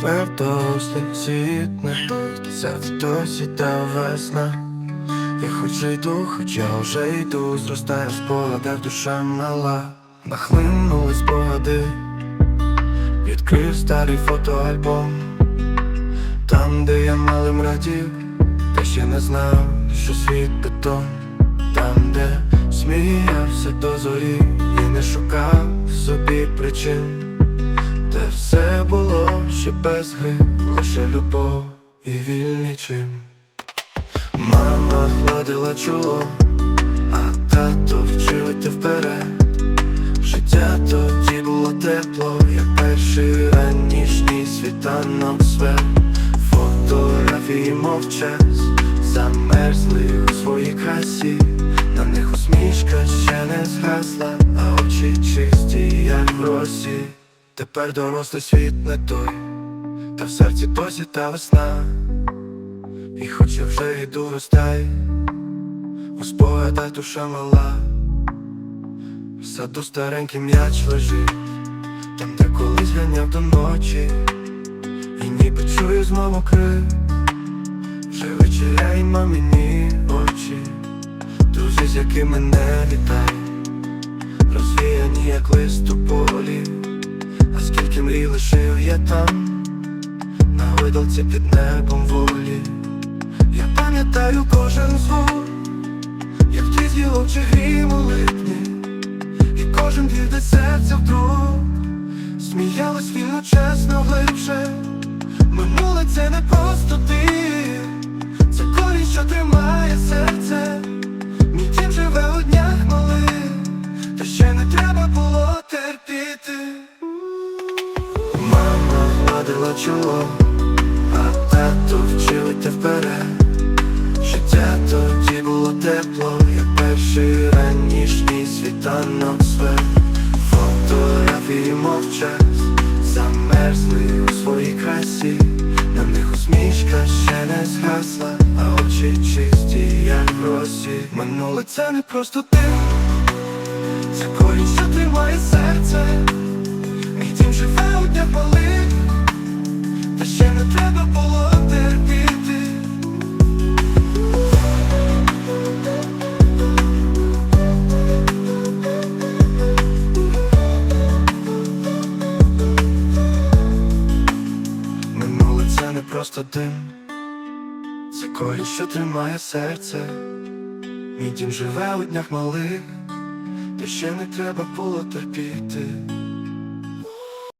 Тепер досить світне, це досі та весна. Я хоч йду, хоч я вже йду, зростає спогадах душа мала, нахлинули спогади, відкрив старий фотоальбом, там, де я малим радів, та ще не знав, що світ бетон, там, де сміявся до зорі, і не шукав собі причин. Все без лише любов і вільний чим. Мама гладила чоло, а тато вчив йти вперед. Життя тоді було тепло, як перший ранішній світанок свет. Фотографії мовчать, замерзли у своїй красі. На них усмішка ще не згасла, а очі чисті, як в росі. Тепер дорослий світ не той, та в серці досі та весна. І хоч я вже йду розтай, у спогадах душа мала, в саду старенький м'яч лежить, там, де колись ганяв до ночі, і ніби чую знову крик, вже вечеряє мамині очі, друзі, з якими не вітай, розвіяні, як лист у полі, а скільки мрій лишив я там, на видалці під небом волі. Я пам'ятаю кожен звук, як ті зілок чи грім у і кожен біль де серця вдруг. Сміялась вільно, чесно, глибше. Минуле це не просто ти, це корінь, що тримає серце, мій дім живе у днях малих, та ще не треба було терпіти. Мама гладила чоло, тато вчив вперед. Життя тоді було тепло, як перший ранішній світанок свет. Фотографії мовчать, замерзли у своїй красі. На них усмішка ще не згасла, а очі чисті, як росі. Минуле це не просто ти, це корінь, що тримає серце. Просто дим, це колі, що тримає серце. Мій дім живе у днях малих, та ще не треба було терпіти.